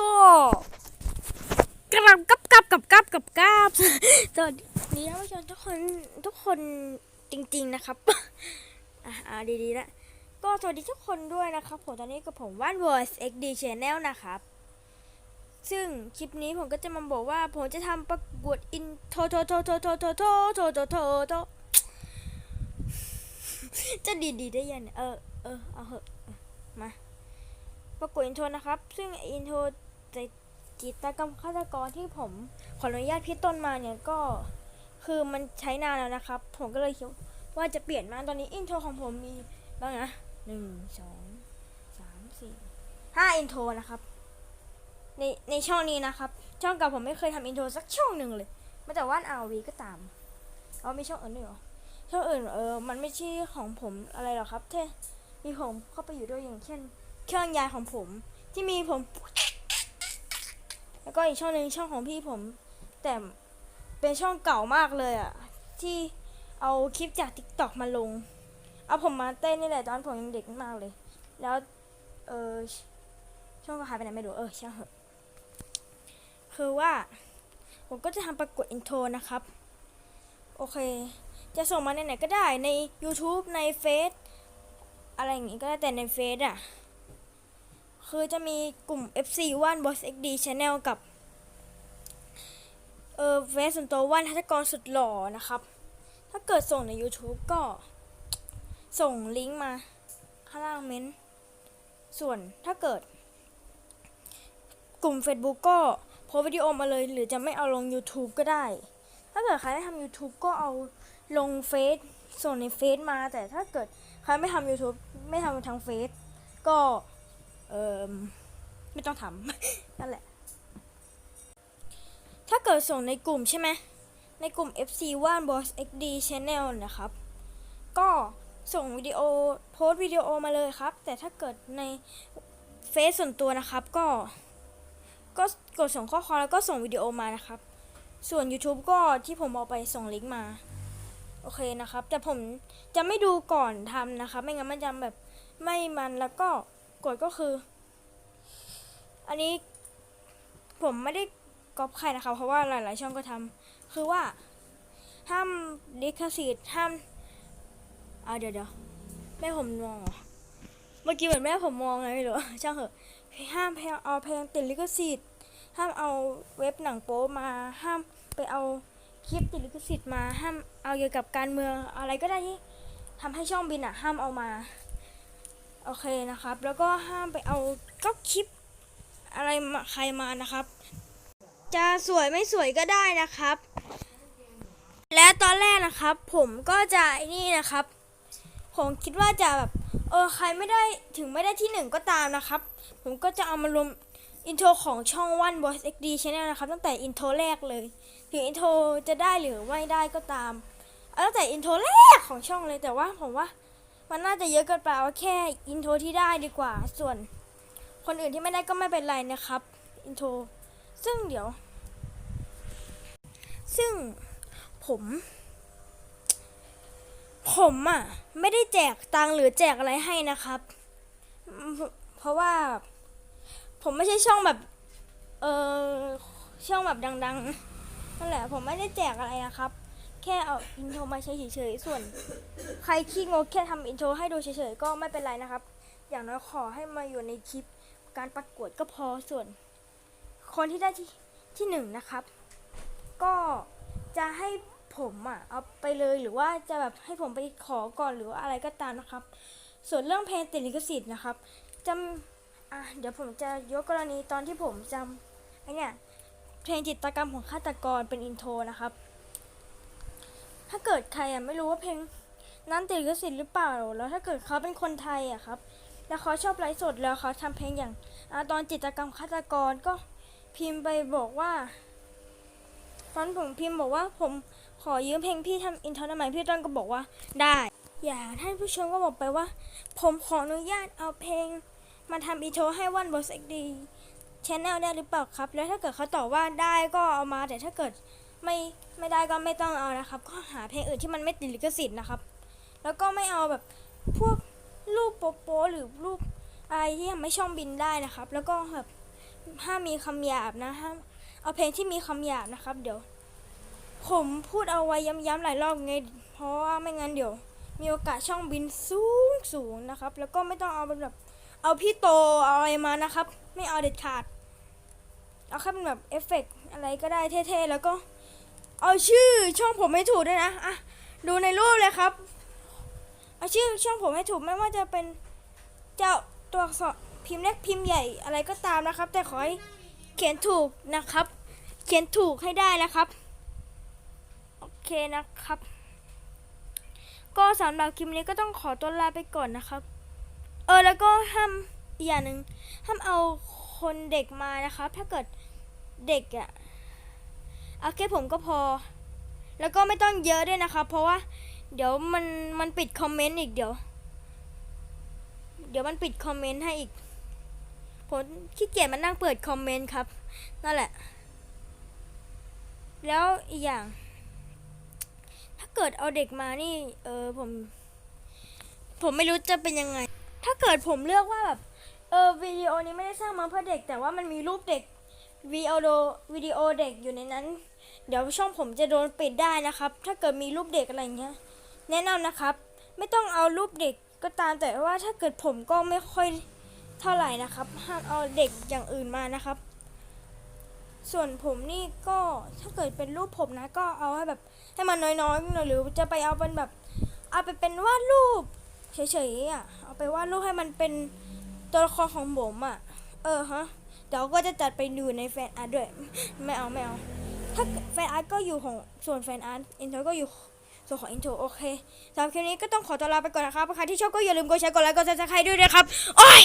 ก็กำลังกับกับกับกับกับกับสวัสดีท่านผู้ชมทุกคนทุกคนจริง ๆนะครับ อ่าดีๆละก็สวัสดีทุกคนด้วยนะครับผมตอนนี้กับผมว่าน voice xd channel นะครับ ซึ่งคลิปนี้ผมก็จะมาบอกว่าผมจะทำประกวดอินโทโทโทโทโทโทโทโทโทโทโทจะดีๆได้ยังเนี่ยเออเออเอาเหอะมาประกวดอินโทรนะครับ ซึ่งอินโทร จิตกรรมฆาตกรที่ผมขออนุญาตพี่ต้นมาเนี่ยก็คือมันใช้นานแล้วนะครับ ผมก็เลยคิดว่าจะเปลี่ยนมาตอนนี้อินโทรของผมมีบ้างนะหนึ่งสองสามสี่ห้าอินโทรนะครับ ในในช่องนี้นะครับ ช่องเก่าผมไม่เคยทำอินโทรสักช่องหนึ่งเลยม้แต่ว่านอาวีก็ตามเอามีช่องอื่นด้วยหรอช่องอื่นเออมันไม่ใช่ของผมอะไรหรอกครับแค่มีผมเข้าไปอยู่ด้วยอย่างเช่น เครื่องยายของผมที่มีผม แล้วก็อีกช่องหนึ่งช่องของพี่ผม แต่เป็นช่องเก่ามากเลยอะที่เอาคลิปจาก t ิ k t o k มาลง เอาผมมาเต้นนี่แหละตอนผมยังเด็กมากเลย แล้วเออช่องก็หายไปไหนไม่รู้เออช่างเหอะคือว่า ผมก็จะทำประกวดอินโทรนะครับ โอเค จะส่งมาในไหนก็ได้ใน YouTube ในเฟซอะไรอย่างงี้ก็ได้แต่ในเฟซอะ คือจะมีกลุ่ม FC ว่าน Boss XD Channel กับเออเฟซส่วนตัวว่านทัศกรสุดหล่อนะครับ ถ้าเกิดส่งใน YouTube ก็ส่งลิงก์มาข้างล่างเม้น ส่วนถ้าเกิด กลุ่ม Facebook ก็โพสต์วิดีโอมาเลย หรือจะไม่เอาลง YouTube ก็ได้ ถ้าเกิดใครได้ทำ YouTube ก็เอาลงเฟซส่งในเฟซมา แต่ถ้าเกิดใครไม่ทำ YouTube ไม่ทำทางเฟซก็ เออไม่ต้องทำ นั่นแหละ ถ้าเกิดส่งในกลุ่มใช่ไหม ในกลุ่ม FC ว่าน Boss XD Channel นะครับ ก็ส่งวิดีโอโพสต์วิดีโอมาเลยครับ แต่ถ้าเกิดในเฟซส่วนตัวนะครับก็ ก็กดส่งข้อความแล้วก็ส่งวิดีโอมานะครับ ส่วน YouTube ก็ที่ผมเอาไปส่งลิงก์มา โอเคนะครับ แต่ผมจะไม่ดูก่อนทำนะครับ ไม่งั้นมันจะแบบไม่มันแล้วก็ กฎก็คือ อันนี้ผมไม่ได้ก๊อปใครนะคะเพราะว่าหลาย ๆ ช่องก็ทำคือว่า ห้ามลิขสิทธิ์ห้ามอ่าเดี๋ยวเดี๋ยวแม่ผมมองเหรอเมื่อกี้เหมือนแม่ผมมองไงไม่รู้ช่างเหอะห้ามเพลงเอาเพลงติดลิขสิทธิ์ห้ามเอาเว็บหนังโป๊มาห้ามไปเอาคลิปติดลิขสิทธิ์มาห้ามเอาเกี่ยวกับการเมืองอะไรก็ได้ที่ทำให้ช่องบินอะห้ามเอามา โอเคนะครับ แล้วก็ห้ามไปเอาก็คลิป อะไรมาใครมานะครับ จะสวยไม่สวยก็ได้นะครับ และตอนแรกนะครับ ผมก็จะนี่นะครับ ผมคิดว่าจะแบบเออใครไม่ได้ถึงไม่ได้ที่หนึ่งก็ตามนะครับ ผมก็จะเอามารวมอินโทรของช่อง One Voice XD Channel นะครับ ตั้งแต่อินโทรแรกเลย ถึงอินโทรจะได้หรือไม่ได้ก็ตามเอาตั้งแต่อินโทรแรกของช่องเลยแต่ว่าผมว่า มันน่าจะเยอะเกินไปเอาแค่อินโทรที่ได้ดีกว่า ส่วนคนอื่นที่ไม่ได้ก็ไม่เป็นไรนะครับอินโทรซึ่งเดี๋ยว ซึ่งผม ผมอะ ไม่ได้แจกตังหรือแจกอะไรให้นะครับ เพราะว่า ผมไม่ใช่ช่องแบบ เออช่องแบบดัง ๆนั่นแหละ ผมไม่ได้แจกอะไรนะครับ แค่เอาอินโทรมาใช้เฉยๆส่วน ใครขี้งกแค่ทำอินโทรให้ดูเฉยๆก็ไม่เป็นไรนะครับ อย่างน้อยขอให้มาอยู่ในคลิปการประกวดก็พอส่วน คนที่ได้ที่ที่หนึ่งนะครับ ก็จะให้ผมอะเอาไปเลยหรือว่าจะแบบให้ผมไปขอก่อนหรือว่าอะไรก็ตามนะครับ ส่วนเรื่องเพลงติดลิขสิทธิ์นะครับจำอะเดี๋ยวผมจะยกกรณีตอนที่ผมจำไอเนี่ยเพลงจิตรกรรมของฆาตกรเป็นอินโทรนะครับ ถ้าเกิดใครอะไม่รู้ว่าเพลงนั้นติดลิขสิทธิ์หรือเปล่า แล้วถ้าเกิดเขาเป็นคนไทยอะครับ แล้วเขาชอบไลฟ์สดแล้วเขาทำเพลงอย่างอตอนจิตกรรมฆาตกรก็พิมพ์ไปบอกว่าตอนผมพิมพ์บอกว่าผมขอยืมเพลงพี่ทำอินโทรได้ไหมพี่ต้นก็บอกว่าได้ อย่างท่านผู้ชมก็บอกไปว่า ผมขออนุญาตเอาเพลง มาทำอินโทให้วันบอสเอ็กดีชแนลได้หรือเปล่าครับ แล้วถ้าเกิดเขาตอบว่าได้ก็เอามาแต่ถ้าเกิด ไม่ไม่ได้ก็ไม่ต้องเอานะครับ ก็หาเพลงอื่นที่มันไม่ติดลิขสิทธิ์นะครับ แล้วก็ไม่เอาแบบพวกรูปโป๊หรือรูปอะไรที่ทำให้ช่องบินได้นะครับ แล้วก็แบบห้ามมีคำหยาบนะห้ามเอาเพลงที่มีคำหยาบนะครับ เดี๋ยว ผมพูดเอาไว้ย้ำๆหลายรอบไง เพราะว่าไม่งั้นเดี๋ยว มีโอกาสช่องบินสูงสูงนะครับ แล้วก็ไม่ต้องเอาเป็นแบบ เอาพี่โตเอาอะไรมานะครับ ไม่เอาเด็ดขาด เอาแค่เป็นแบบเอฟเฟกต์อะไรก็ได้เท่ๆแล้วก็ เอาชื่อช่องผมให้ถูกด้วยนะอะดูในรูปเลยครับ เอาชื่อช่องผมให้ถูกไม่ว่าจะเป็นเจ้าตัวอักษรพิมพ์เล็กพิมพ์ใหญ่อะไรก็ตามนะครับ แต่ขอให้เขียนถูกนะครับ เขียนถูกให้ได้นะครับโอเคนะครับ ก็สำหรับคลิปนี้ก็ต้องขอตัวลาไปก่อนนะครับ เออแล้วก็ห้ามอีกอย่างหนึ่งห้ามเอาคนเด็กมานะครับ ถ้าเกิดเด็กอะ เอาแค่ผมก็พอ แล้วก็ไม่ต้องเยอะด้วยนะครับ เพราะว่าเดี๋ยวมันมันปิดคอมเมนต์อีกเดี๋ยว เดี๋ยวมันปิดคอมเมนต์ให้อีก ผมขี้เกียจมานั่งเปิดคอมเมนต์ครับ นั่นแหละ แล้วอีกอย่าง ถ้าเกิดเอาเด็กมานี่ เออผม ผมไม่รู้จะเป็นยังไง ถ้าเกิดผมเลือกว่าแบบ เออวิดีโอนี้ไม่ได้สร้างมาเพื่อเด็ก แต่ว่ามันมีรูปเด็ก วิดีโอวิดีโอเด็กอยู่ในนั้น เดี๋ยวช่องผมจะโดนปิดได้นะครับ ถ้าเกิดมีรูปเด็กอะไรเงี้ย แนะนำนะครับ ไม่ต้องเอารูปเด็กก็ตามแต่ว่าถ้าเกิดผมก็ไม่ค่อยเท่าไหร่นะครับห้ามเอาเด็กอย่างอื่นมานะครับ ส่วนผมนี่ก็ถ้าเกิดเป็นรูปผมนะก็เอาให้แบบให้มันน้อยๆหน่อยหรือจะไปเอาเป็นแบบ เอาไปเป็นวาดรูปเฉยๆอะเอาไปวาดรูปให้มันเป็นตัวละครของผมอะ เออฮะ เดี๋ยวก็จะจัดไปดูในแฟนอาร์ตด้วย ไม่เอาไม่เอา ถ้าแฟนอาร์ตก็อยู่ของส่วนแฟนอาร์ตอินโทรก็อยู่ส่วนของอินโทรโอเคสำหรับคลิปนี้ก็ต้องขอตัวลาไปก่อนนะครับใครที่ชอบก็อย่าลืมกดแชร์กดไลค์กดซับสไครต์ด้วยนะครับ โอ้ย